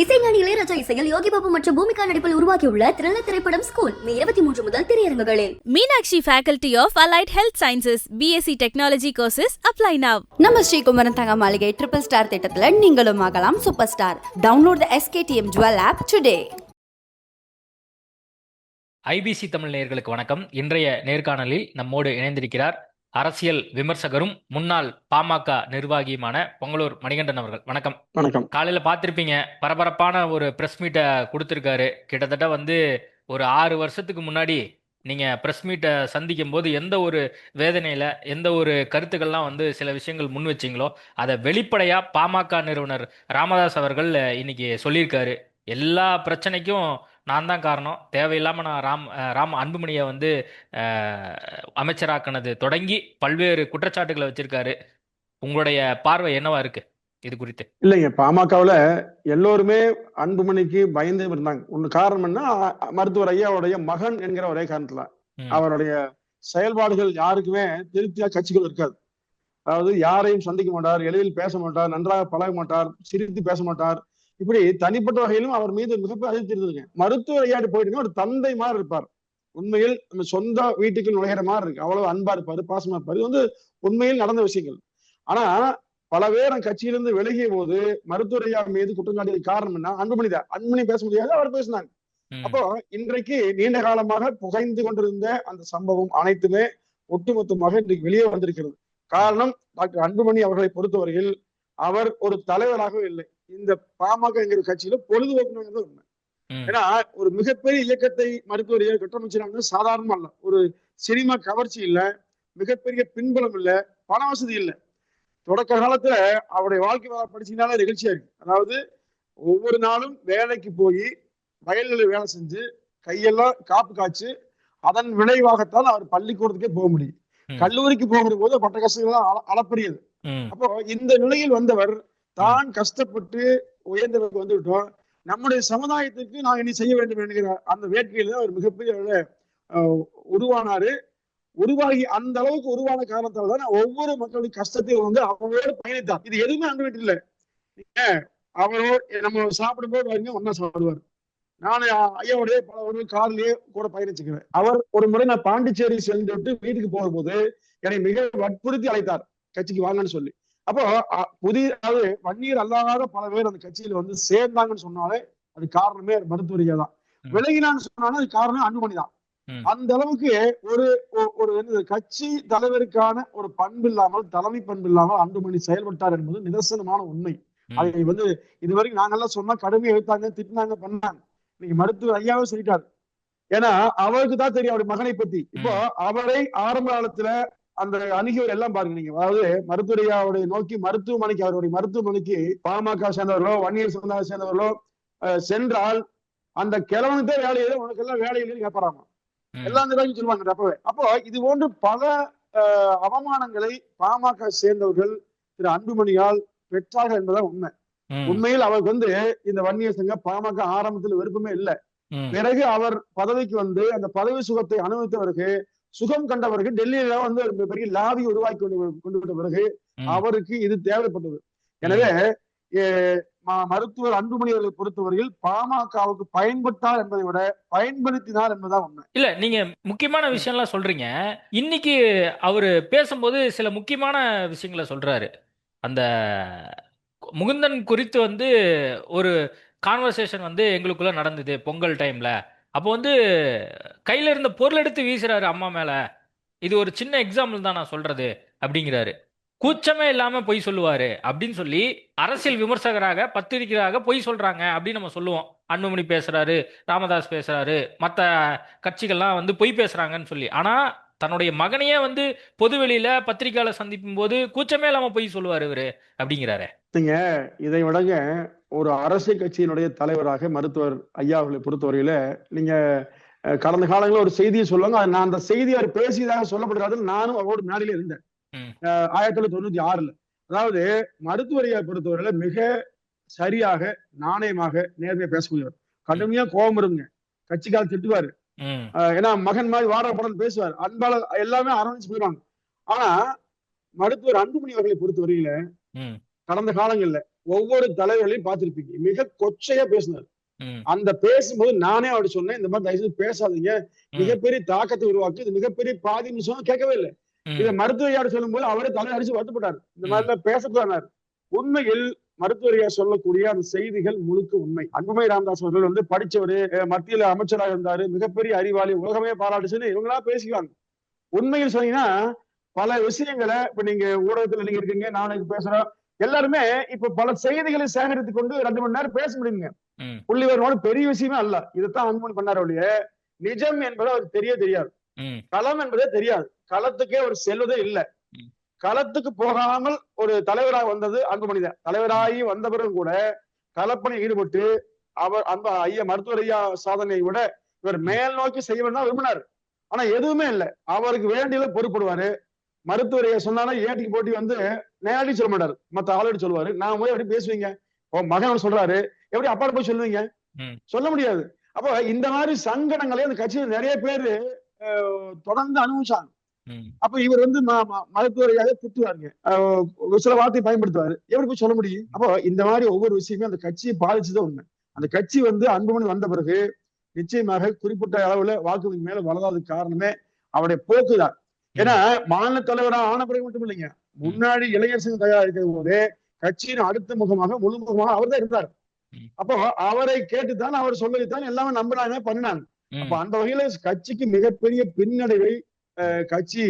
இசைஞானி இளையராஜா இசையில் யோகி பாபு மற்றும் பூமிகா நடிப்பில் உருவாகியுள்ள த்ரில்லர் திரைப்படம் ஸ்கூல் மே இருபத்தி மூன்று முதல் திரையரங்குகளில். Meenakshi Faculty of Allied Health Sciences BSc Technology courses apply now. நம்ம ஸ்ரீகுமரன் தங்க மாளிகை ட்ரிபிள் ஸ்டார் திட்டத்துல நீங்களும் ஆகலாம் super star download the SKTM jewel app today IBC Tamil நேயர்களுக்கு வணக்கம். இன்றைய நேர்காணலில் நம்மோடு இணைந்திருக்கிறார் அரசியல் விமர்சகரும் முன்னாள் பாமக நிர்வாகியுமான பொங்கலூர் மணிகண்டன் அவர்கள். வணக்கம். வணக்கம். காலையில பார்த்திருப்பீங்க. பரபரப்பான ஒரு பிரஸ் மீட்டை கொடுத்திருக்காரு. கிட்டத்தட்ட வந்து ஒரு ஆறு வருஷத்துக்கு முன்னாடி நீங்க பிரஸ் மீட்டை சந்திக்கும் போது எந்த ஒரு வேதனையில எந்த ஒரு கருத்துக்கள்லாம் வந்து சில விஷயங்கள் முன் வச்சீங்களோ அதை வெளிப்படையா பாமக நிறுவனர் ராமதாஸ் அவர்கள் இன்னைக்கு சொல்லியிருக்காரு. எல்லா பிரச்சனைக்கும் நான் தான் காரணம். தேவையில்லாம நான் ராம் ராம் அன்புமணியை வந்து அமைச்சராக்குனது தொடங்கி பல்வேறு குற்றச்சாட்டுகளை வச்சிருக்காரு. உங்களுடைய பார்வை என்னவா இருக்கு? இது குறித்து. இல்லைங்க. பாமகவுல எல்லோருமே அன்புமணிக்கு பயந்து இருந்தாங்க. ஒண்ணு காரணம் என்ன? மருத்துவர் ஐயாவுடைய மகன் என்கிற ஒரே காரணத்துல. அவருடைய செயல்பாடுகள் யாருக்குமே திருப்தியா கட்சிகள் இருக்காது. அதாவது யாரையும் சந்திக்க மாட்டார் எளிதில் பேச மாட்டார் நன்றாக பழக மாட்டார் சிரித்து பேச மாட்டார். இப்படி தனிப்பட்ட வகையிலும் அவர் மீது மிகப்பெரிய அதிர்ச்சி இருந்ததுங்க மருத்துவர் ஐயாட்டு போயிட்டுங்க ஒரு தந்தை மாதிரி இருப்பார். உண்மையில் நம்ம சொந்த வீட்டுக்கு நுழையிற மாதிரி இருக்கு. அவ்வளவு அன்பா இருப்பாரு பாசமா இருப்பாரு. இது வந்து உண்மையில் நடந்த விஷயங்கள். ஆனா பல பேர் கட்சியிலிருந்து விலகிய போது மருத்துவர் ஐயா மீது குற்றம் சாட்டியது காரணம் என்ன? அன்புமணி தான். அன்புமணி பேச முடியாது அவர் பேசினாங்க அப்போ இன்றைக்கு நீண்ட காலமாக புகைந்து கொண்டிருந்த அந்த சம்பவம் அனைத்துமே ஒட்டுமொத்தமாக இன்றைக்கு வெளியே வந்திருக்கிறது. காரணம் டாக்டர் அன்புமணி அவர்களை பொறுத்தவரையில் அவர் ஒரு தலைவராகவே இல்லை. இந்த பாமக என்கிற கட்சியில பொழுதுபோக்குங்கிறது உண்மை. ஏன்னா ஒரு மிகப்பெரிய இயக்கத்தை மருத்துவரையை கட்டமைச்சிடாங்க சாதாரணமா இல்ல. ஒரு சினிமா கவர்ச்சி இல்ல மிகப்பெரிய பின்புலம் இல்ல பண வசதி இல்ல. தொடக்க காலத்துல அவருடைய வாழ்க்கை வரலாறு படிச்சீங்கனாலே நிகழ்ச்சியா இருக்கு. அதாவது ஒவ்வொரு நாளும் வேலைக்கு போய் வயல்களில் வேலை செஞ்சு கையெல்லாம் காப்பு காய்ச்சு அதன் விளைவாகத்தான் அவர் பள்ளிக்கூடத்துக்கே போக முடியும். கல்லூரிக்கு போகிற போது பட்ட கஷ்டங்கள்லாம் அள- அளப்பரியது. அப்போ இந்த நிலையில் வந்தவர் தான் கஷ்டப்பட்டு உயர்ந்தவருக்கு வந்து விட்டோம். நம்முடைய சமுதாயத்துக்கு நான் இனி செய்ய வேண்டும் என்கிற அந்த வேட்கையில அவர் மிகப்பெரிய உருவானாரு. உருவாகி அந்த அளவுக்கு உருவான காரணத்தால தான் ஒவ்வொரு மக்களுடைய கஷ்டத்தையும் வந்து அவங்களோட பயணித்தார். இது எதுவுமே அங்க வீட்டு இல்ல. நீங்க அவரோட நம்ம சாப்பிடும்போது பாருங்க ஒன்னா சாப்பிடுவார். நான் ஐயாவுடைய பல ஒரு கார்லயே கூட பயணிச்சுக்கிறேன் அவர் ஒரு முறை நான் பாண்டிச்சேரி சென்று விட்டு வீட்டுக்கு போகும்போது என்னை மிக வற்புறுத்தி அழைத்தார். கட்சிக்கு வாங்கன்னு சொல்லி. அப்போ புதிய அதாவது வன்னியர் அல்லாத பல பேர் அந்த கட்சியில வந்து சேர்ந்தாங்கன்னு சொன்னாலே அது காரணமே மருத்துவரியா தான். விலகினான்னு சொன்னாலும் அது காரணம் அன்புமணி தான். அந்த அளவுக்கு ஒரு ஒரு கட்சி தலைவருக்கான ஒரு பண்பு இல்லாமல் தலைமை பண்பு இல்லாமல் அன்புமணி செயல்பட்டார் என்பது நிதர்சனமான உண்மை. அதை வந்து இதுவரைக்கும் நாங்கெல்லாம் சொன்னா கடுமையை எழுத்தாங்க திட்டினாங்க பண்ணாங்க. இன்னைக்கு மருத்துவர் ஐயாவே சொல்லிட்டாரு. ஏன்னா அவருக்கு தான் தெரியும் அவருடைய மகனை பத்தி. இப்போ அவரை ஆரம்ப காலத்துல அந்த அணுகியவர் எல்லாம் பாருங்க நீங்க. அதாவது மருத்துவரையாவுடைய நோக்கி மருத்துவமனைக்கு அவருடைய மருத்துவமனைக்கு பாமக சேர்ந்தவர்களோ வன்னியர் சமுதாயம் சேர்ந்தவர்களோ சென்றால் அந்த கிழவனுக்கே வேலை இல்லை உனக்கு எல்லாம் வேலை இல்லைன்னு கேட்பறாங்க எல்லாம் வேலையும் சொல்லுவாங்க அப்பவே. அப்போ இது போன்று பல அவமானங்களை பாமக சேர்ந்தவர்கள் திரு அன்புமணியால் பெற்றார்கள் என்பதுதான் உண்மை. உண்மையில் அவருக்கு வந்து இந்த வன்னியர் சங்க பாமக ஆரம்பத்தில் விருப்பமே இல்லை. பிறகு அவர் பதவிக்கு வந்து அந்த பதவி சுகத்தை அனுபவித்தவருக்கு சுகம் கண்டவருக்கு டெல்லியில வந்து பெரிய லாபி உருவாக்கி கொண்டு கொண்டு விட்ட பிறகு. அவருக்கு இது தேவைப்பட்டது. எனவே மருத்துவர் அன்புமணி அவர்களை பொறுத்தவரையில் பாமகவுக்கு பயன்பட்டார் என்பதை விட பயன்படுத்தினார் என்பதுதான் உண்மை. இல்ல நீங்க முக்கியமான விஷயம்லாம் சொல்றீங்க. இன்னைக்கு அவரு பேசும்போது சில முக்கியமான விஷயங்களை சொல்றாரு. அந்த முகுந்தன் குறித்து வந்து ஒரு கான்வர்சேஷன் வந்து எங்களுக்குள்ள நடந்தது பொங்கல் டைம்ல அப்போ வந்து கையில் இருந்த பொருள் எடுத்து வீசுறாரு அம்மா மேலே. இது ஒரு சின்ன எக்ஸாம்பிள் தான் நான் சொல்றது அப்படிங்கிறாரு. கூச்சமே இல்லாம பொய் சொல்லுவாரு அப்படின்னு சொல்லி அரசியல் விமர்சகராக பத்திரிகையாக பொய் சொல்றாங்க அப்படின்னு நம்ம சொல்லுவோம். அன்புமணி பேசுறாரு ராமதாஸ் பேசுறாரு மற்ற கட்சிகள்லாம் வந்து பொய் பேசுறாங்கன்னு சொல்லி. ஆனா தன்னுடைய மகனையே வந்து பொதுவெளியில பத்திரிகையாள சந்திக்கும் போது கூச்சமே இல்லாம பொய் சொல்லுவாரு இவரு அப்படிங்கிறாரு. நீங்க இதை விடங்க ஒரு அரசியல் கட்சியினுடைய தலைவராக மருத்துவர் ஐயா அவர்களை பொறுத்தவரையில நீங்க கடந்த காலங்களில் ஒரு செய்தியை சொல்லுவாங்க. நான் அந்த செய்தி அவர் பேசியதாக சொல்லப்படுகிறது நானும் அவரோட மேடையில இருந்தேன். ஆயிரத்தி தொள்ளாயிரத்தி தொண்ணூத்தி ஆறுல. அதாவது மருத்துவர் ஐயா பொறுத்தவரையில மிக சரியாக நாணயமாக நேர்மையா பேசக்கூடியவர். கடுமையா கோபம் இருங்க கட்சிக்கால திட்டுவாரு. ஏன்னா மகன் மாதிரி வார படம் பேசுவார். அன்பால எல்லாமே அரவணைச்சு போயிடுவாங்க. ஆனா மருத்துவர் அன்புமணி அவர்களை பொறுத்தவரையில ம். கடந்த காலங்கள்ல ஒவ்வொரு தலைவர்களையும் பார்த்திருப்பீங்க. மிக கொச்சையா பேசினார். அந்த பேசும்போது நானே அவர்கிட்ட சொன்னேன் இந்த மாதிரி தயவுசெய்து பேசாதீங்க. மிகப்பெரிய தாக்கத்தை உருவாக்கு இது மிகப்பெரிய பாதிப்பு சொன்னா கேட்கவே இல்லை. இதை மருத்துவரையாடு சொல்லும் போது அவரே தலை அடிச்சு வருத்தப்பட்டார். இந்த. மாதிரி பேசக்கூடாது உண்மையில் மருத்துவரையா சொல்லக்கூடிய அந்த செய்திகள் முழுக்க உண்மை. அன்புமை ராமதாஸ் அவர்கள் வந்து படிச்சவரு மத்தியில அமைச்சராக இருந்தாரு மிகப்பெரிய அறிவாளி உலகமே பாராட்டுச்சுன்னு இவங்களா பேசிக்குவாங்க. உண்மையில் சொன்னீங்கன்னா பல விஷயங்களை இப்ப நீங்க ஊடகத்துல நீங்க இருக்கீங்க நானும் பேசுறோம். எல்லாருமே இப்ப பல செய்திகளை சேகரித்து கொண்டு ரெண்டு மணி நேரம் பேச முடியுங்க. புள்ளிவரனோட பெரிய விஷயமே அல்ல. இதைத்தான் அன்புமணி பண்ணாரு ஒழிய நிஜம் என்பது அவருக்கு தெரிய தெரியாது. களம் என்பதே தெரியாது. களத்துக்கே ஒரு செல்வதே இல்ல. களத்துக்கு போகாமல் ஒரு தலைவராக வந்தது அன்புமணி தான் தலைவராகி வந்த பிறகு கூட களப்பணி ஈடுபட்டு அவர் அந்த ஐயா மருத்துவர் ஐயா சாதனையை விட இவர் மேல் நோக்கி செய்ய வேண்டும் விரும்பினார். ஆனா எதுவுமே இல்லை. அவருக்கு வேண்டியதை பொறுப்படுவாரு மருத்துவர் ஐயா சொன்னாலும் ஏட்டிக்கு போட்டி வந்து நேரடி சொல்ல மாட்டாரு. மத்த ஆளோட சொல்லுவாரு. நான் போய் எப்படி பேசுவீங்க? இப்போ மகன் சொல்றாரு. எப்படி அப்பாட்ட போய் சொல்லுவீங்க. சொல்ல முடியாது. அப்போ இந்த மாதிரி சங்கடங்களை அந்த கட்சியில் நிறைய பேர் தொடர்ந்து அனுபவிச்சாங்க. அப்ப இவர் வந்து ம- ம- மருத்துவரையாக திட்டுவாருங்க. சில வார்த்தை பயன்படுத்துவாரு. எப்படி போய் சொல்ல முடியும்? அப்போ இந்த மாதிரி ஒவ்வொரு விஷயமே அந்த கட்சியை பாதிச்சுதான் உண்மை அந்த கட்சி வந்து அன்புமணி வந்த பிறகு நிச்சயமாக குறிப்பிட்ட அளவுல வாக்குகள் மேல வளராததுக்கு காரணமே அவருடைய போக்குதான் ஏன்னா மாநில தலைவரா ஆன பிறகு மட்டும் இல்லைங்க. முன்னாடி இளைஞர் சங்கம் தயாரிக்கிற போதே கட்சியின் அடுத்த முகமாக முழு முகமாக அவர் தான் இருந்தார். அப்போ அவரை கேட்டுத்தான் அவர் சொல்லித்தான் எல்லாமே நம்பினாங்க பண்ணினாங்க. அப்ப அந்த வகையில கட்சிக்கு மிகப்பெரிய பின்னடைவை கட்சி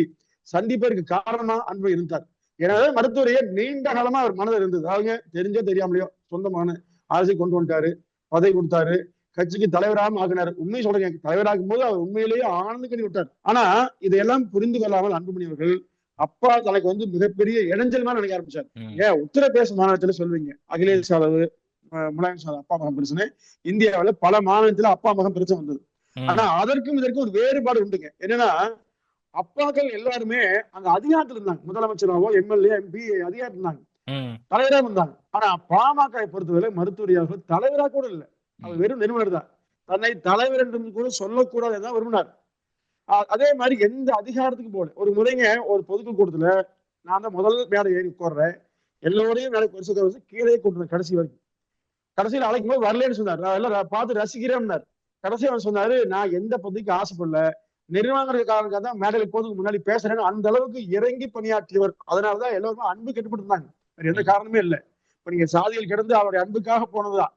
சந்திப்பதற்கு காரணமா அன்பு இருந்தார். எனவே மருத்துவரையே நீண்ட காலமா அவர் மனதில் இருந்தது. அவங்க தெரிஞ்சோ தெரியாமலையோ சொந்தமான அரசை கொண்டு வந்துட்டாரு பதவி கொடுத்தாரு கட்சிக்கு தலைவராகவும் ஆகினார் உண்மை சொல்றேன் தலைவராகும் போது அவர் உண்மையிலேயே ஆனந்து கண்ணி விட்டார். ஆனா இதையெல்லாம் புரிந்து கொள்ளாமல் அன்புமணி அவர்கள் அப்பா தனக்கு வந்து மிகப்பெரிய இடைஞ்சல் மாதிரி நினைக்க ஆரம்பிச்சார். ஏன் உத்தரப்பிரதேச மாநிலத்துல சொல்வீங்க. அகிலேஷ் அஹ், முலாயம் யாதவ் அப்பா மகன் பிரச்சனை. இந்தியாவுல பல மாநிலத்துல அப்பா மகன் பிரச்சனை வந்தது. ஆனா அதற்கும் இதற்கும் ஒரு வேறுபாடு உண்டுங்க. என்னன்னா அப்பாக்கள் எல்லாருமே அங்க அதிகாரத்துல இருந்தாங்க முதலமைச்சராவோ எம்எல்ஏ எம்பி அதிகாரத்துல இருந்தாங்க தலைவரா இருந்தாங்க ஆனா பாமக பொறுத்தவரை மருத்துவரியாக தலைவரா கூட இல்ல அவர் வெறும் நிறுவனர் தான் தன்னை தலைவர் என்று கூட சொல்லக்கூடாது தான் விரும்பினார் அதே மாதிரி எந்த அதிகாரத்துக்கு போல ஒரு முறைங்க ஒரு பொதுக்கூட்டத்துல நான் தான் முதல் மேடை ஏறி உட்கார்றேன் எல்லோரையும் மேலே பரிசு வச்சு கீழே கொண்டு கடைசி வரைக்கும் கடைசியில் அழைக்கும் போது வரலன்னு சொன்னார் நான் எல்லாம் பார்த்து ரசிக்கிறேன்னார் கடைசி சொன்னாரு நான் எந்த பதவிக்கு ஆசைப்படல நிர்வாகக்காரங்க தான் மேடையில் போதுக்கு முன்னாடி பேசுறேன்னு அந்த அளவுக்கு இறங்கி பணியாற்றியவர். அதனாலதான் எல்லாருமே அன்பு கெட்டுப்பட்டு இருந்தாங்க வேற எந்த காரணமே இல்லை. இப்ப நீங்க சாதியில் கிடந்து அவருடைய அன்புக்காக போனதுதான்.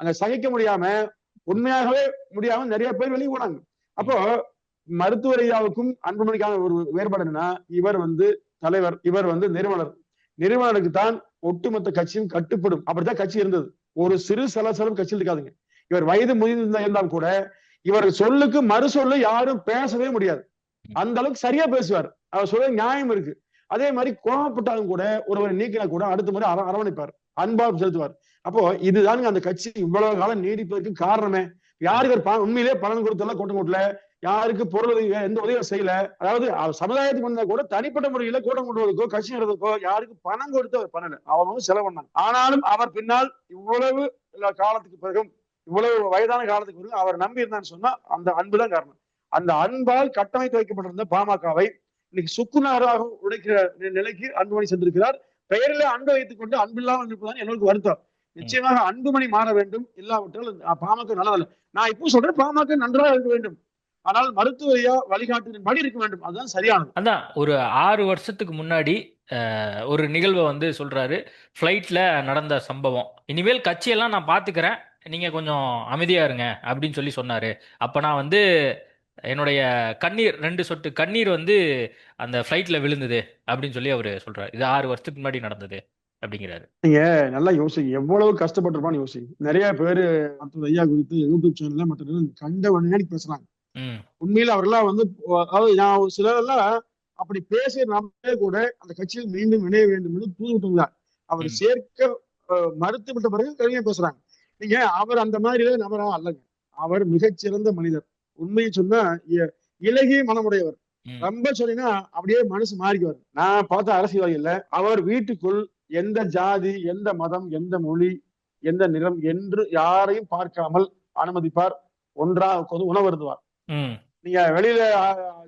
அங்க சகிக்க முடியாம உண்மையாகவே முடியாம நிறைய பேர் வெளியே போனாங்க. அப்போ மருத்துவர் ஐயாவுக்கும் அன்புமணிக்கான ஒரு வேறுபாடு என்னன்னா இவர் வந்து தலைவர் இவர் வந்து நிறுவனர். நிறுவனருக்கு தான் ஒட்டுமொத்த கட்சியும் கட்டுப்படும். அப்படித்தான் கட்சி இருந்தது. ஒரு சிறு சலசலம் கட்சியில் இருக்காதுங்க. இவர் வயது முதிர்ந்த இருந்தாலும் கூட இவர் சொல்லுக்கு மறு சொல்லு யாரும் பேசவே முடியாது. அந்த அளவுக்கு சரியா பேசுவார். அவர் சொல்ல நியாயம் இருக்கு. அதே மாதிரி கோபப்பட்டாலும் கூட ஒருவரை நீக்கினா கூட அடுத்த முறை அர- அரவணைப்பார். அன்பா செலுத்துவார். அப்போ இதுதானுங்க அந்த கட்சி இவ்வளவு காலம் நீடிப்பதற்கு காரணமே. யாருக்கு அவர் ப- உண்மையிலேயே பலன் கொடுத்தெல்லாம் கூட்டம் கூட்டல. யாருக்கு பொருள் உதவி எந்த உதவியும் செய்யல. அதாவது அவர் சமுதாயத்துக்கு வந்தா கூட தனிப்பட்ட முறையில கூட்டம் கொண்டுவதற்கோ கட்சி நடத்துக்கோ யாருக்கு பணம் கொடுத்து அவர் பண்ணல. அவங்க செலவு பண்ணாங்க. ஆனாலும் அவர் பின்னால் இவ்வளவு காலத்துக்கு பிறகும் இவ்வளவு வயதான காலத்துக்கு பிறகு அவர் நம்பி இருந்தான்னு சொன்னா அந்த அன்புதான் காரணம். அந்த அன்பால் கட்டமைத்து வைக்கப்பட்டிருந்த பாமகவை இன்னைக்கு சுக்குநாராக உடைக்கிற நிலைக்கு அன்புமணி சென்றிருக்கிறார். பெயரிலே அன்பு வைத்துக் கொண்டு அன்பில்லாமல் இருப்பதான் எங்களுக்கு வருத்தம். நிச்சயமாக அன்புமணி மாற வேண்டும். இல்லாவிட்டால் பாமக நல்லதல்ல. நான் இப்போ சொல்றேன் பாமக நன்றாக இருக்க வேண்டும். ஆனால் மருத்துவரையா வழிகாட்டுதலின் படி இருக்க வேண்டும். அதுதான் சரியானது. அதான் ஒரு ஆறு வருஷத்துக்கு முன்னாடி ஒரு நிகழ்வை வந்து சொல்றாரு. ஃப்ளைட்ல நடந்த சம்பவம். இனிமேல் கட்சியெல்லாம் நான் பாத்துக்கிறேன். நீங்க கொஞ்சம் அமைதியா இருங்க அப்படின்னு சொல்லி சொன்னாரு. அப்ப நான் வந்து என்னுடைய கண்ணீர் ரெண்டு சொட்டு கண்ணீர் வந்து அந்த ஃப்ளைட்ல விழுந்தது அப்படின்னு சொல்லி அவரு சொல்றாரு. இது ஆறு வருஷத்துக்கு முன்னாடி நடந்தது அப்படிங்கிறாரு. நீங்க நல்லா யோசிங்க. எவ்வளவு கஷ்டப்பட்டிருப்பான்னு யோசிங்க. நிறைய பேரு மருத்துவர் ஐயா குறித்து யூடியூப் சேனல்ல மற்ற கண்ட வழியாடி பேசுறாங்க. ம். உண்மையில அவரெல்லாம் வந்து அதாவது நான் சிலரெல்லாம் அப்படி பேசிய நம்மளே கூட அந்த கட்சியில் மீண்டும் இணைய வேண்டும் என்று தூதுவிட்டுள்ளார் அவர். சேர்க்க மறுத்து விட்ட பிறகு கவிஞை பேசுறாங்க. நீங்க அவர் அந்த மாதிரி நபரா அல்லங்க. அவர் மிகச்சிறந்த மனிதர். உண்மையை சொன்னா இலகிய மனமுடையவர். ரொம்ப சொன்னீங்கன்னா அப்படியே மனசு மாறிக்குவார். நான் பார்த்த அரசியல்வாதி இல்ல அவர் வீட்டுக்குள் எந்த ஜாதி எந்த மதம் எந்த மொழி எந்த நிறம் என்று யாரையும் பார்க்காமல் அனுமதிப்பார். ஒன்றா உணவருந்துவார். ம். நீங்க வெளியில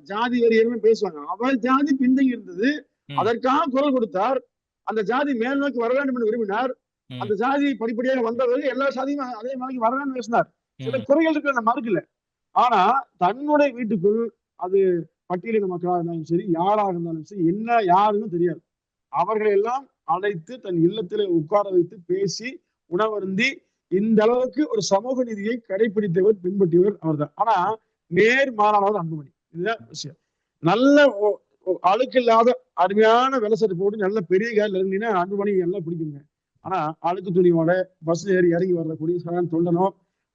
ஜாதி வெறியர்னு பேசுவாங்க. அவர் ஜாதி பின்தங்கி இருந்தது. அதற்காக குரல் கொடுத்தார். அந்த ஜாதி மேல் நோக்கி வர வேண்டும் என்று விரும்பினார். அந்த ஜாதி படிப்படியாக வந்தவர்கள் எல்லா ஜாதியும் அதே மாதிரி வரணும்னு பேசினார். சில. குறைகள் இருக்கு நம்ம மறுக்கல ஆனா தன்னுடைய வீட்டுக்குள் அது பட்டியலின மக்களாக இருந்தாலும் சரி யாராக இருந்தாலும் சரி என்ன யாருன்னு தெரியாது. அவர்களை எல்லாம் அழைத்து தன் இல்லத்திலே உட்கார வைத்து பேசி உணவருந்தி இந்த அளவுக்கு ஒரு சமூக நீதியை கடைபிடித்தவர் பின்பற்றியவர் அவர்தான். ஆனா நேர் மாறானவர் அன்புமணி. இதுதான் விஷயம். நல்ல ஒ- அழுக்கில்லாத அருமையான வெலசட்டு போட்டு நல்ல பெரிய காரில் இருந்தீங்கன்னா அன்புமணி எல்லாம் பிடிக்குங்க. ஆனா அழுக்கு துணியோட பஸ்ல ஏறி இறங்கி வரக்கூடிய சாதாரண தொண்டனோ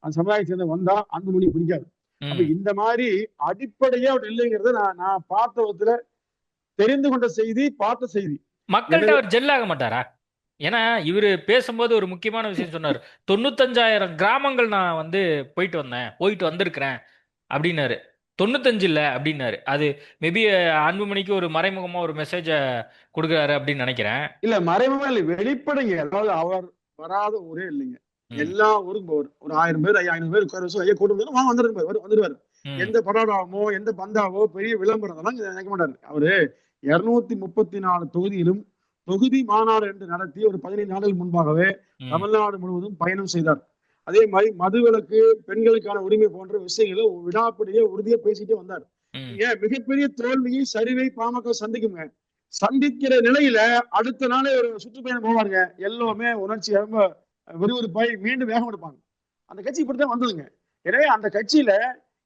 அந்த சமுதாயத்தை சேர்ந்த வந்தா அன்புமணி பிடிக்காது. அப்ப. இந்த மாதிரி அடிப்படையா அவர் இல்லைங்கிறத நான் நான் பார்த்த விதத்துல தெரிந்து கொண்ட செய்தி பார்த்த செய்தி. மக்கள்கிட்ட அவர் ஜெல் ஆக மாட்டாரா? ஏன்னா இவரு பேசும்போது ஒரு முக்கியமான விஷயம் சொன்னார். தொண்ணூத்தஞ்சாயிரம் கிராமங்கள் நான் வந்து போயிட்டு வந்தேன் போயிட்டு வந்திருக்கிறேன் அப்படின்னாரு. தொண்ணூத்தஞ்சு இல்ல அப்படின்னாரு. அது மேபி அன்புமணிக்கு ஒரு மறைமுகமா ஒரு மெசேஜ கொடுக்குறாரு அப்படின்னு நினைக்கிறேன். இல்ல மறைமுகமா இல்லை வெளிப்படைங்க. அதாவது அவர் வராத ஊரே இல்லைங்க. எல்லா ஊருக்கும் போவார் ஒரு ஆயிரம் பேர் ஐயாயிரம் பேர் உட்கார வச்சு ஐயா கூட்டம் வாங்க வந்துருப்பாரு வந்துருவாரு. எந்த படாடாவோ எந்த பந்தாவோ பெரிய விளம்பரம் அதெல்லாம் நினைக்க மாட்டாரு. அவரு இருநூத்தி முப்பத்தி நாலு தொகுதியிலும் தொகுதி மாநாடு என்று நடத்தி ஒரு பதினைந்து நாடுகள் முன்பாகவே. தமிழ்நாடு முழுவதும் பயணம் செய்தார். அதே மாதிரி மதுவிலக்கு பெண்களுக்கான உரிமை போன்ற விஷயங்களை விடாப்படியே உறுதியா பேசிட்டே வந்தார். ஏன்? மிகப்பெரிய தோல்வியை சரிவை பாமக சந்திக்குங்க சந்திக்கிற நிலையில அடுத்த நாளே ஒரு சுற்றுப்பயணம் போவாருங்க. எல்லாமே உணர்ச்சி ரொம்ப விறுவிறுப்பாய் மீண்டும் வேகம் எடுப்பாங்க. அந்த கட்சி இப்படித்தான் வந்ததுங்க. எனவே அந்த கட்சியில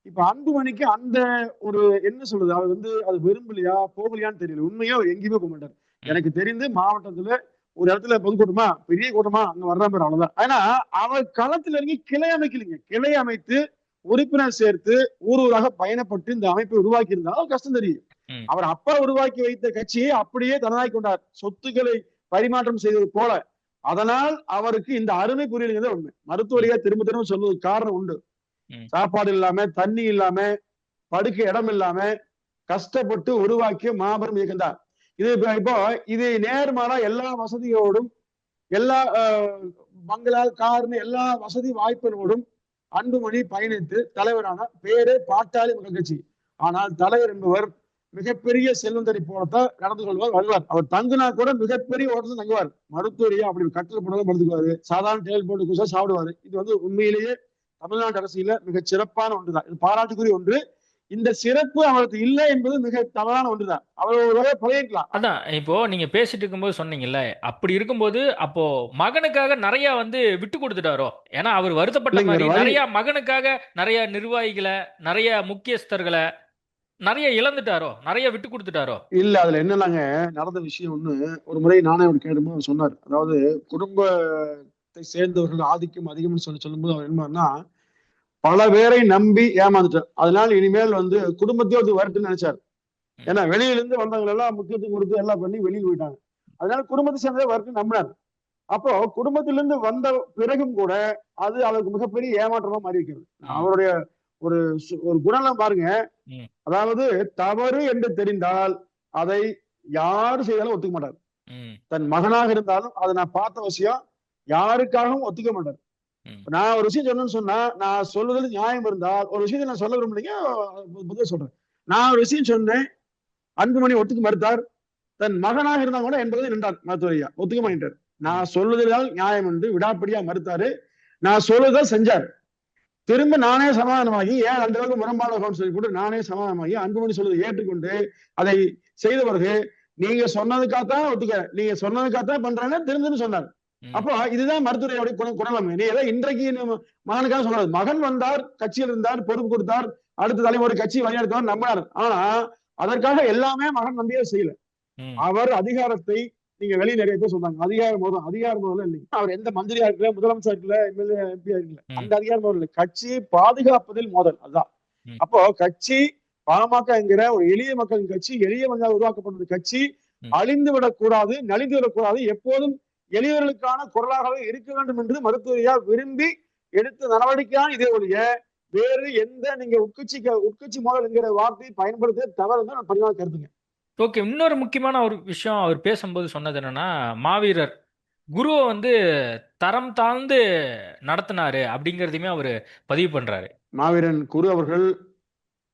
இப்ப அன்புமணிக்கு அந்த ஒரு என்ன சொல்றது? அவர் வந்து அது விரும்பலையா போகலையான்னு தெரியல. உண்மையா அவர் எங்கேயுமே போக மாட்டார் எனக்கு தெரிந்து மாவட்டத்துல ஒரு இடத்துல பொதுக்கூட்டமா பெரிய கூட்டமா? அங்க வர்ற மாதிரி அவ்வளவுதான். ஆனா அவர் களத்துல இறங்கி கிளை அமைக்கலைங்க. கிளை அமைத்து உறுப்பினர் சேர்த்து ஊர் ஊராக பயணப்பட்டு இந்த அமைப்பை உருவாக்கி இருந்தாலும் கஷ்டம் தெரியும். அவர் அப்பா உருவாக்கி வைத்த கட்சியை அப்படியே தனதாக்கி கொண்டார். சொத்துக்களை பரிமாற்றம் செய்தது போல. அதனால் அவருக்கு இந்த அருமை புரியலைங்கிறது உண்மை. மருத்துவரியா திரும்ப திரும்ப சொல்வதற்கு காரணம் உண்டு. சாப்பாடு இல்லாம தண்ணி இல்லாம படுக்க இடம் இல்லாம கஷ்டப்பட்டு உருவாக்கிய மாபெரும் இயக்கம்தான் இது இப்போ இது நேர்மாறா எல்லா வசதியோடும் எல்லா அஹ், பங்களா கார்னு எல்லா வசதி வாய்ப்புகளோடும் அன்புமணி பயணித்து தலைவரான பேரே பாட்டாளி மக்கள் கட்சி. ஆனால் தலைவர் என்பவர் மிகப்பெரிய செல்வந்தரை போலத்தான் நடந்து கொள்வார் வருவார். அவர் தங்குனா கூட மிகப்பெரிய ஓட்டத்தில் தங்குவார். மருத்துவரையா அப்படி கட்டில் போனதான் படுத்துக்குவாரு சாதாரண டேல் போட்டு குசா சாப்பிடுவாரு. இது வந்து உண்மையிலேயே தமிழ்நாட்டு அரசியல மிக சிறப்பான ஒன்றுதான். இது பாராட்டுக்குரிய ஒன்று. இந்த சிறப்பு அவருக்கு இல்லை என்பது மிக தவறான ஒன்றுதான். அவர் ஒரு வகையை பழகிக்கலாம் அதான் இப்போ நீங்க பேசிட்டு இருக்கும்போது சொன்னீங்கல்ல அப்படி இருக்கும்போது அப்போ மகனுக்காக நிறைய வந்து விட்டு கொடுத்துட்டாரோ? ஏன்னா அவர் வருத்தப்பட்ட மாதிரி நிறைய மகனுக்காக நிறைய நிர்வாகிகளை நிறைய முக்கியஸ்தர்களை நிறைய இழந்துட்டாரோ? நிறைய விட்டு கொடுத்துட்டாரோ? இல்ல அதுல என்னன்னாங்க நடந்த விஷயம் ஒண்ணு ஒரு முறை நானே அவர் கேட்டும்போது அவர் சொன்னார். அதாவது குடும்பத்தை சேர்ந்தவர்கள் ஆதிக்கம் அதிகம்னு சொல்லி சொல்லும்போது அவர் என்ன பல பேரை நம்பி ஏமாந்துட்டார் அதனால இனிமேல் வந்து குடும்பத்தையே வந்து வரட்டுன்னு நினைச்சார். ஏன்னா வெளியில இருந்து வந்தவங்க எல்லாம் முக்கியத்துவம் கொடுத்து எல்லாம் பண்ணி வெளியில் போயிட்டாங்க. அதனால குடும்பத்தை சேர்ந்தே வரட்டு நம்பினார். அப்போ குடும்பத்திலிருந்து வந்த பிறகும் கூட அது அவருக்கு மிகப்பெரிய ஏமாற்றமா மாறி இருக்கிறது. அவருடைய ஒரு ஒரு குணம்லாம் பாருங்க. அதாவது தவறு என்று தெரிந்தால் அதை யாரு செய்தாலும் ஒத்துக்க மாட்டார். தன் மகனாக இருந்தாலும் அதை நான் பார்த்த விஷயம் யாருக்காகவும் ஒத்துக்க மாட்டார். நான் ஒரு விஷயம் சொன்னேன்னு சொன்னா நான் சொல்வதில் நியாயம் இருந்தால் ஒரு விஷயத்தை நான் சொல்ல விரும்பலைங்க முதல்ல சொல்றேன். நான் ஒரு விஷயம் சொன்னேன் அன்புமணி ஒத்துக்க மறுத்தார். தன் மகனாக இருந்தா கூட என்பதை நின்றார் மருத்துவரையா ஒத்துக்க மாட்டார் நான் சொல்லுதலால் நியாயம் என்று விடாப்படியா மறுத்தாரு. நான் சொல்லுதல் செஞ்சார். திரும்ப நானே சமாதானமாகி ஏன் அந்த அளவுக்கு முரண்பாடு சொல்லி கூட நானே சமாதானமாகி அன்புமணி சொல்வதை ஏற்றுக்கொண்டு அதை செய்த பிறகு நீங்க சொன்னதுக்காகத்தான் ஒத்துக்க நீங்க சொன்னதுக்காகத்தான் பண்றேன்னு திரும்பி சொன்னார். அப்போ இதுதான் மருத்துவரையோட குண நீ ஏதோ இன்றைக்கு மகனுக்காக சொல்றாரு மகன் வந்தார் கட்சியில் இருந்தார் பொறுப்பு கொடுத்தார் அடுத்த தலைமுறை கட்சி வழிநடத்தவர் நம்பினார். ஆனா அதற்காக எல்லாமே மகன் நம்பியே செய்யல. அவர் அதிகாரத்தை நீங்க வெளியே நிறைய பேர் சொல்றாங்க. அதிகாரம் மோதம் அதிகாரம் மோதம் இல்லைங்க. அவர் எந்த மந்திரியா இருக்கல முதலமைச்சர் இருக்கல எம்எல்ஏ எம்பியா இருக்கல. அந்த அதிகாரம் மோதல் இல்லை. கட்சியை பாதுகாப்பதில் மோதல். அதுதான். அப்போ கட்சி பாமக என்கிற ஒரு எளிய மக்களின் கட்சி எளிய மக்களால் உருவாக்கப்பட்டது கட்சி. அழிந்து விடக்கூடாது நலிந்து விடக்கூடாது எப்போதும் எளியவர்களுக்கான குரலாகவே இருக்க வேண்டும் என்று மருத்துவரையா விரும்பி எடுத்த நடவடிக்கையான இதே ஒழிய வேறு எந்த நீங்க உட்கட்சிக்கு உட்கட்சி மோதல் என்கிற வார்த்தையை பயன்படுத்த தவறு தான் நான் பணிவாக கருதுங்க ஓகே இன்னொரு முக்கியமான ஒரு விஷயம் அவர் பேசும்போது சொன்னது என்னன்னா மாவீரர் குருவை வந்து தரம் தாழ்ந்து நடத்தினாரு அப்படிங்கிறதையுமே அவர் பதிவு பண்றாரு. மாவீரன் குரு அவர்கள்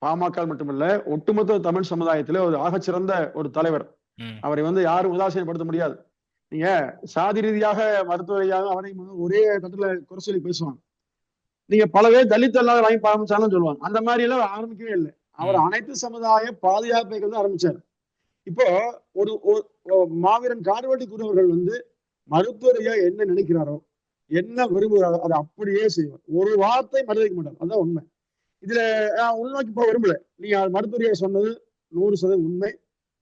பாமக மட்டுமல்ல ஒட்டுமொத்த தமிழ் சமுதாயத்திலே ஒரு ஆகச்சிறந்த ஒரு தலைவர். அவரை வந்து யாரும் உதாசீனப்படுத்த முடியாது. நீங்க சாதி ரீதியாக மருத்துவரையாக அவரை ஒரே தட்டுல குறை சொல்லி பேசுவாங்க. நீங்க பல பேர் தலித் அல்லாத வாங்கி ஆரம்பிச்சாலும் சொல்லுவாங்க. அந்த மாதிரி எல்லாம் ஆரம்பிக்கவே இல்லை. அவர். அனைத்து சமுதாய பாதுகாப்பைகள் தான் ஆரம்பிச்சார். இப்போ ஒரு மாவீரன் கார்வட்டி குருவர்கள் வந்து மருத்துவரையா என்ன நினைக்கிறாரோ என்ன விரும்புகிறாரோ அதை அப்படியே செய்வார். ஒரு வார்த்தை மறுதளிக்க மாட்டார். அதான் உண்மை. இதுல நான் உள்நோக்கி போக விரும்பல. நீங்க மருத்துவரையா சொன்னது நூறு சதவீதம் உண்மை.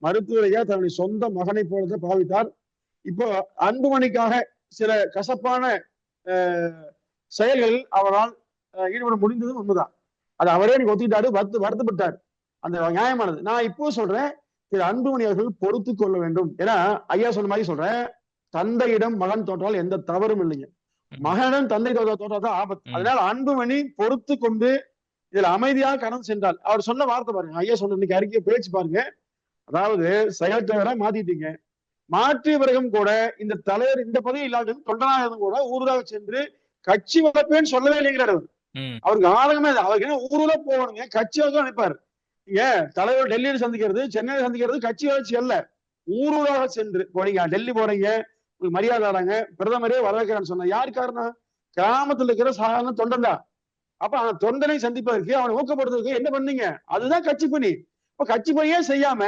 மருத்துவரையா தன்னுடைய சொந்த மகனை போலதான் பாவித்தார். இப்போ அன்புமணிக்காக சில கசப்பான அஹ், செயல்களில் அவரால் ஈடுபட முடிந்ததும் உண்மைதான். அது அவரே எனக்கு ஒத்துக்கிட்டாரு வருத்த வருத்தப்பட்டார். அந்த நியாயமானது. நான் இப்போ சொல்றேன் திரு அன்புமணி அவர்கள் பொறுத்து கொள்ள வேண்டும். ஏன்னா ஐயா சொன்ன மாதிரி சொல்றேன் தந்தையிடம் மகன் தோற்றால் எந்த தவறும் இல்லைங்க. ம். மகனிடம் தந்தை தோற்றா தோற்றாதான் ஆபத்து. அதனால அன்புமணி பொறுத்து கொண்டு இதுல அமைதியாக கடந்து சென்றால். அவர் சொன்ன வார்த்தை பாருங்க. ஐயா சொன்ன இன்னைக்கு அறிக்கை பேச்சு பாருங்க. அதாவது செயல் தலைவரா மாத்திட்டீங்க. மாற்றிய பிறகும் கூட இந்த தலைவர் இந்த பதவி இல்லாத தொண்டனாக கூட ஊராக சென்று கட்சி வளர்ப்பேன்னு சொல்லவே இல்லைங்கிறார். அவருக்கு ஆதகமே அவருக்கு என்ன ஊருல போகணுங்க? கட்சி வளர்க்க நினைப்பாரு. நீங்க தலைவர் டெல்லியில் சந்திக்கிறது சென்னையில் சந்திக்கிறது கட்சி வளர்ச்சி அல்ல. ஊரூராக சென்று போறீங்க டெல்லி போறீங்க. உங்களுக்கு மரியாதை தராங்க. பிரதமரே வரவேற்கிறான்னு சொன்னா யார் காரணம்? கிராமத்துல இருக்கிற சாதாரண தொண்டன் தான் அப்ப அந்த தொண்டனை சந்திப்பதற்கு அவனை ஊக்கப்படுத்துறதுக்கு என்ன பண்ணீங்க? அதுதான் கட்சி பணி. இப்ப கட்சி பணியே செய்யாம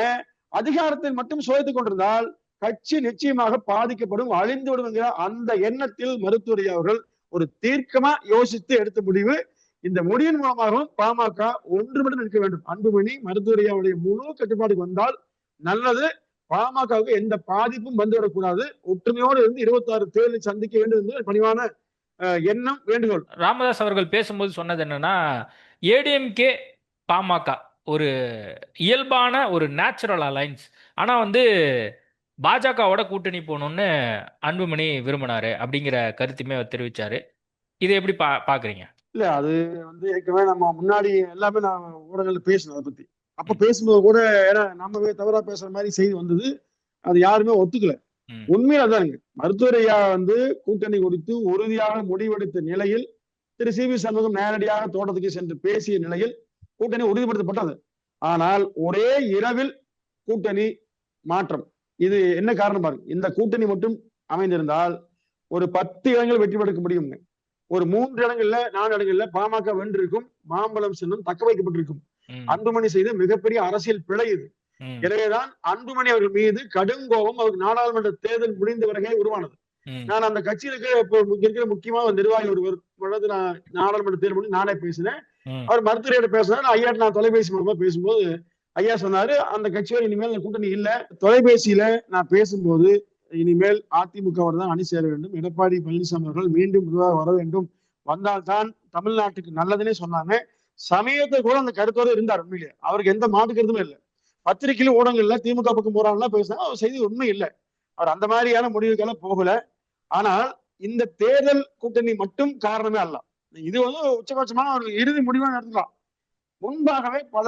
அதிகாரத்தை மட்டும் சுவைத்துக் கொண்டிருந்தால் கட்சி நிச்சயமாக பாதிக்கப்படும் அழிந்துவிடும் என்கிற அந்த எண்ணத்தில் மருத்துவரை அவர்கள் ஒரு தீர்க்கமா யோசித்து எடுத்த முடிவு. இந்த முடிவின் மூலமாகவும் பாமக ஒன்றுபட்டு நிற்க வேண்டும். அன்புமணி மருத்துவரையாவுடைய முழு கட்டுப்பாடுக்கு வந்தால் நல்லது. பாமகவுக்கு எந்த பாதிப்பும் வந்துவிடக்கூடாது ஒற்றுமையோடு இருந்து இருபத்தாறு தேர்தலை சந்திக்க வேண்டும் என்று பணிவான எண்ணம் வேண்டுகோள். ராமதாஸ் அவர்கள் பேசும்போது சொன்னது என்னன்னா ஏடிஎம்கே பாமக ஒரு இயல்பான ஒரு நேச்சுரல் அலைன்ஸ் ஆனா வந்து பாஜகவோட கூட்டணி போகணும்னு அன்புமணி விரும்பினாரு அப்படிங்கிற கருத்துமே அவர் தெரிவிச்சாரு. இதை எப்படி பா பாக்குறீங்க? இல்ல அது வந்து ஏற்கனவே நம்ம முன்னாடி எல்லாமே நான் ஊடகங்கள்ல பேசணும் அதை பத்தி. அப்ப பேசும்போது கூட ஏன்னா நம்ம தவறா பேசுற மாதிரி செய்தி வந்தது. அது யாருமே ஒத்துக்கல. உண்மையில அதானுங்க மருத்துவர் ஐயா வந்து கூட்டணி குறித்து உறுதியாக முடிவெடுத்த நிலையில் திரு சி வி சண்முகம் நேரடியாக தோட்டத்துக்கு சென்று பேசிய நிலையில் கூட்டணி உறுதிப்படுத்தப்பட்டது. ஆனால் ஒரே இரவில் கூட்டணி மாற்றம். இது என்ன காரணம் பாருங்க. இந்த கூட்டணி மட்டும் அமைந்திருந்தால் ஒரு பத்து இடங்கள் வெற்றி பெடுக்க முடியுங்க ஒரு மூன்று இடங்கள்ல நாலு இடங்கள்ல பாமக வென்றிருக்கும் மாம்பழம் சின்னம் தக்க வைக்கப்பட்டிருக்கும். அன்புமணி செய்த மிகப்பெரிய அரசியல் பிழை இது. எனவேதான் அன்புமணி அவர்கள் மீது கடும் கோபம் அவருக்கு நாடாளுமன்ற தேர்தல் முடிந்த பிறகே உருவானது. நான் அந்த கட்சியில் இருக்கிற ஒரு நிர்வாகி ஒருவர் நான் நாடாளுமன்ற தேர்தல் முடிஞ்சு நானே பேசினேன். அவர் மருத்துவரையிட்ட பேசினார் நான் ஐயாட்ட நான் தொலைபேசி மூலமா பேசும்போது ஐயா சொன்னாரு அந்த கட்சியோட இனிமேல் கூட்டணி இல்லை. தொலைபேசியில நான் பேசும்போது இனிமேல் அதிமுகவர் தான் அணி சேர வேண்டும். எடப்பாடி பழனிசாமி அவர்கள் மீண்டும் முதல்வர் வர வேண்டும். வந்தால்தான் தமிழ்நாட்டுக்கு நல்லதுன்னே சொன்னாங்க. சமயத்தை கூட அந்த கருத்தோடு இருந்தார் உண்மையிலேயே அவருக்கு எந்த மாற்று கருத்துமே இல்லை. பத்திரிகையில ஊடகங்கள்ல திமுக பக்கம் போறாங்கன்னா பேசினா அவர் செய்தி உண்மை இல்லை. அவர் அந்த மாதிரியான முடிவுக்கெல்லாம் போகல. ஆனால் இந்த தேர்தல் கூட்டணி மட்டும் காரணமே அல்ல. இது வந்து உச்சபட்சமான ஒரு இறுதி முடிவாக நடத்தலாம் முன்பாகவே பல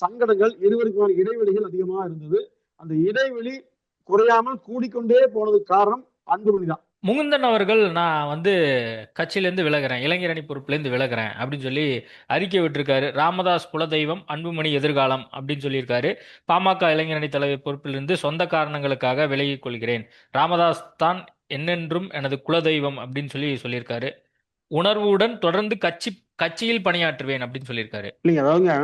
சங்கடங்கள் இருவருக்குமான இடைவெளிகள் அதிகமாக இருந்தது. அந்த இடைவெளி குறையாமல் கூடிக்கொண்டே போனதுக்கு காரணம் அன்புமணி தான் முகுந்தன் அவர்கள் நான் வந்து கட்சியிலேருந்து விலகிறேன் இளைஞரணி பொறுப்புலேருந்து விலகிறேன் அப்படின்னு சொல்லி அறிக்கை விட்டுருக்காரு. ராமதாஸ் குலதெய்வம் அன்புமணி எதிர்காலம் அப்படின்னு சொல்லியிருக்காரு. பாமக இளைஞரணி தலைவர் பொறுப்பிலிருந்து சொந்த காரணங்களுக்காக விலகிக் கொள்கிறேன். ராமதாஸ் தான் என்னென்றும் எனது குலதெய்வம் அப்படின்னு சொல்லி சொல்லியிருக்காரு. உணர்வுடன் தொடர்ந்து கட்சி கட்சியில் பணியாற்றுவேன் அப்படின்னு சொல்லியிருக்காரு. இல்லைங்க அதாவதுங்க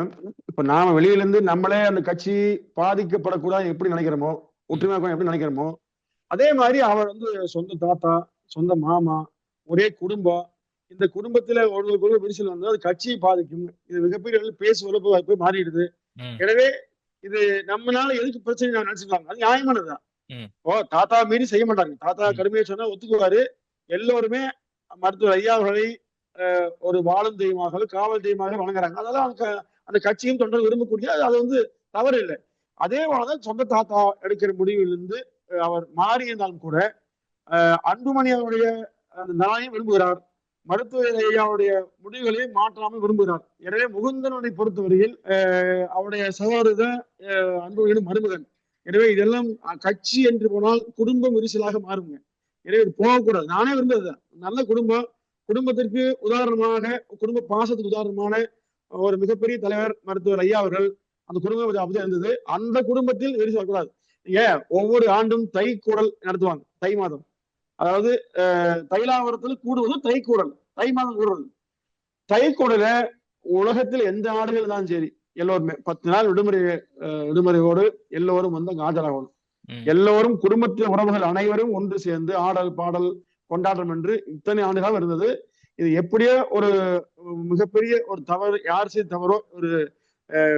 இப்ப நாம வெளியில இருந்து நம்மளே அந்த கட்சி பாதிக்கப்படக்கூடாது எப்படி நினைக்கிறோமோ இருக்கணும் எப்படி நினைக்கிறோமோ அதே மாதிரி அவர் வந்து சொந்த தாத்தா சொந்த மாமா ஒரே குடும்பம். இந்த குடும்பத்துல ஒருவருக்கு ஒரு விரிசல் வந்து அது கட்சியை பாதிக்கும். இது மிகப்பெரிய அளவில் பேசு உழப்பு வாய்ப்பு மாறிடுது. எனவே இது நம்மனால எதுக்கு பிரச்சனை நான் நினைச்சுக்கலாம் அது நியாயமானதுதான். ஓ தாத்தா மீறி செய்ய மாட்டாங்க தாத்தா. கடுமையா சொன்னா ஒத்துக்குவாரு. எல்லோருமே மருத்துவர் ஐயா அவர்களை ஒரு வாழும் தெய்வமாக காவல் தெய்வமாக வணங்குறாங்க. அதெல்லாம் அந்த அந்த கட்சியும் தொண்டர் விரும்பக்கூடிய அது- அது வந்து தவறு இல்லை. அதே போலதான் சொந்த தாத்தா எடுக்கிற முடிவிலிருந்து அவர் மாறியிருந்தாலும் கூட அஹ், அன்புமணி அவருடைய அந்த நலனையும் விரும்புகிறார். மருத்துவ ஐயாவுடைய முடிவுகளையும் மாற்றாமல் விரும்புகிறார். எனவே முகுந்தனுடைய பொறுத்தவரையில் அஹ், அவருடைய சகோதரர் அன்புமணியின் மருமகன். எனவே இதெல்லாம் அஹ், கட்சி என்று போனால் குடும்பம் விரிசலாக மாறுங்க. எனவே இது போகக்கூடாது. நானே விரும்புறதுதான். நல்ல குடும்பம் குடும்பத்திற்கு உதாரணமாக குடும்ப பாசத்துக்கு உதாரணமான ஒரு மிகப்பெரிய தலைவர் மருத்துவர் ஐயா அவர்கள் அந்த குடும்பம் அப்படி இருந்தது. அந்த குடும்பத்தில் விரிசல் வரக்கூடாது நீங்க ஒவ்வொரு ஆண்டும் தை கூடல் நடத்துவாங்க. தை மாதம். அதாவது தைலாவரத்தில் கூடுவது தை கூடல். தை மாதம் கூடுவது. தை கூடல உலகத்தில் எந்த நாடுகள் இருந்தாலும் சரி எல்லோருமே. பத்து நாள் விடுமுறை அஹ், விடுமுறையோடு எல்லோரும் வந்து அங்க ஆஜராகணும். எல்லோரும் குடும்பத்தின் உறவுகள் அனைவரும் ஒன்று சேர்ந்து ஆடல் பாடல் கொண்டாட்டம் என்று இத்தனை ஆண்டுகள் இருந்தது. இது எப்படியோ ஒரு மிகப்பெரிய ஒரு தவறு யார் செய்த தவறோ ஒரு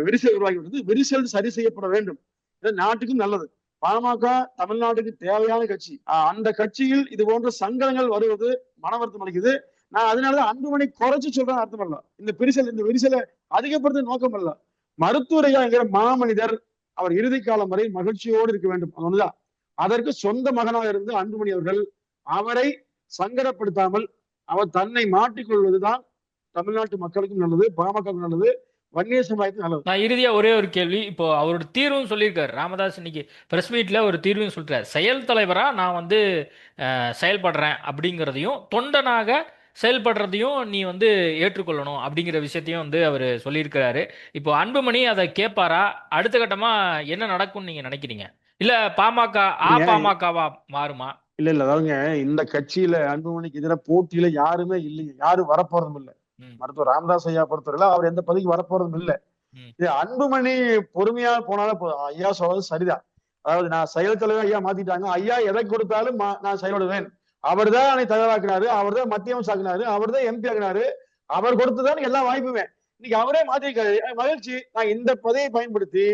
விரிசல் உருவாகி விட்டது. விரிசல் சரி செய்யப்பட வேண்டும். இது நாட்டுக்கும் நல்லது. பாமக தமிழ்நாட்டுக்கு தேவையான கட்சி. அந்த கட்சியில் இது போன்ற சங்கடங்கள் வருவது மன வருத்தம் அளிக்குது. நான் அதனாலதான் அன்புமணி குறைச்சு சொல்றேன் அர்த்தம் அல்ல. இந்த பிரிசல் இந்த விரிசலை அதிகப்படுத்த நோக்கம் அல்ல. மருத்துவரையா என்கிற மாமனிதர் அவர் இறுதி காலம் வரை மகிழ்ச்சியோடு இருக்க வேண்டும். அது ஒண்ணுதான் அதற்கு சொந்த மகனாக இருந்து அன்புமணி அவர்கள் அவரை சங்கடப்படுத்தாமல் அவர் தன்னை மாற்றிக்கொள்வதுதான் தமிழ்நாட்டு மக்களுக்கும் நல்லது பாமகவுக்கும் நல்லது வன்னிய சமுதாயத்துக்கும் நல்லது. நான் இறுதியா ஒரே ஒரு கேள்வி. இப்போ அவரோட தீர்வும் சொல்லியிருக்காரு. ராமதாஸ் இன்னைக்கு பிரஸ் மீட்ல ஒரு தீர்வும் சொல்றாரு. செயல் தலைவரா நான் வந்து செயல்படுறேன் அப்படிங்கிறதையும் தொண்டனாக செயல்படுறதையும் நீ வந்து ஏற்றுக்கொள்ளணும் அப்படிங்கிற விஷயத்தையும் வந்து அவர் சொல்லியிருக்கிறாரு. இப்போ அன்புமணி அதை கேட்பாரா? அடுத்த கட்டமா என்ன நடக்கும்னு நீங்க நினைக்கிறீங்க? இல்ல பாமக ஆ? பாமகவா மாறுமா? இல்ல இல்ல அதாவதுங்க இந்த கட்சியில அன்புமணிக்கு எதிராக போட்டியில யாருமே இல்லைங்க. யாரும் வரப்போறதும் இல்ல. மருத்துவர் ராமதாஸ் ஐயா பொறுத்தவரையில அவர் எந்த பதவிக்கு வரப்போறதும் இல்ல. இது அன்புமணி பொறுமையா போனாலே போதும். ஐயா சொல்றது சரிதான். அதாவது நான் செயல் தலைவர் ஐயா மாத்திட்டாங்க. ஐயா எதை கொடுத்தாலும் நான் செயல்படுவேன் அவர் தான் என்னை தலைவராக்கினாரு. அவர் தான் மத்திய அமைச்சர் ஆக்கினாரு. அவர் தான் எம்பி ஆக்கினாரு. அவர் கொடுத்துதான் எல்லா வாய்ப்புமே. இன்னைக்கு அவரே மாத்திருக்காரு. மகிழ்ச்சி. நான் இந்த பதவியை பயன்படுத்தி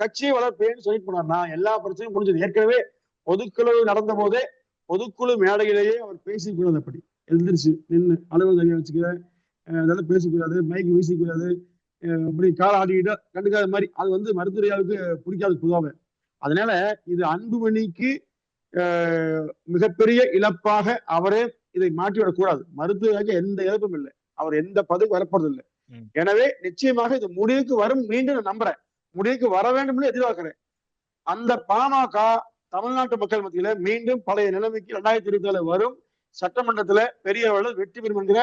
கட்சியை வளர்ப்பேன்னு சொல்லிட்டு போனார்னா எல்லா பிரச்சனையும் முடிஞ்சது. ஏற்கனவே பொதுக்குழு நடந்த போதே பொதுக்குழு மேடையிலேயே அவர் பேசிக்கூடாது அப்படி. எழுந்திருச்சு நின்று அலுவலக கையை வச்சுக்க அஹ் அதெல்லாம் பேசக்கூடாது மைக்கு வீசிக்கூடாது அப்படி கால ஆடிக்கிட்டா கண்டுக்காத மாதிரி. அது வந்து மருத்துவரையாவுக்கு பிடிக்காது பொதுவாக அதனால இது அன்புமணிக்கு மிகப்பெரிய இழப்பாக அவரே இதை மாற்றிவிடக் கூடாது மருத்துவருக்கு எந்த இழப்பும் இல்லை. அவர் எந்த பதவி வரப்போறது இல்லை. எனவே நிச்சயமாக இது முடிவுக்கு வரும். மீண்டும் நான் நம்புறேன். முடிவுக்கு வர வேண்டும்னு எதிர்பார்க்கிறேன். அந்த பாமக தமிழ்நாட்டு மக்கள் மத்தியில மீண்டும் பழைய நிலைமைக்கு ரெண்டாயிரத்தி இருபத்தி ஏழு வரும். சட்டமன்றத்துல பெரிய அளவில் வெற்றி பெறும் என்கிற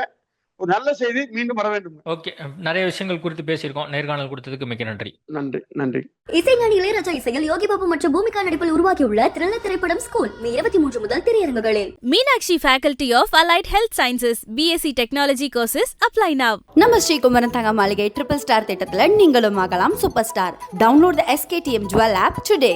ஒரு நல்ல செய்தி மீண்டும் வர வேண்டும். ஓகே. நிறைய விஷயங்கள் குறித்து பேசியிருக்கோம். நேர்காணல் கொடுத்ததுக்கு மிக்க நன்றி. நன்றி நன்றி. இசைஞானி இளையராஜா இசையில் யோகி பாபு மற்றும் பூமிகா நடிப்பில் உருவாகியுள்ள த்ரில்லர் திரைப்படம் ஸ்கூல் மே இருபத்தி மூன்று முதல் திரையரங்குகளில். Meenakshi Faculty of Allied Health Sciences, BSc Technology courses apply now. நம்ம ஸ்ரீகுமரன் தங்க மாளிகை ட்ரிபிள் ஸ்டார் திட்டத்துல நீங்களும் ஆகலாம். Super star download the SKTM jewel app today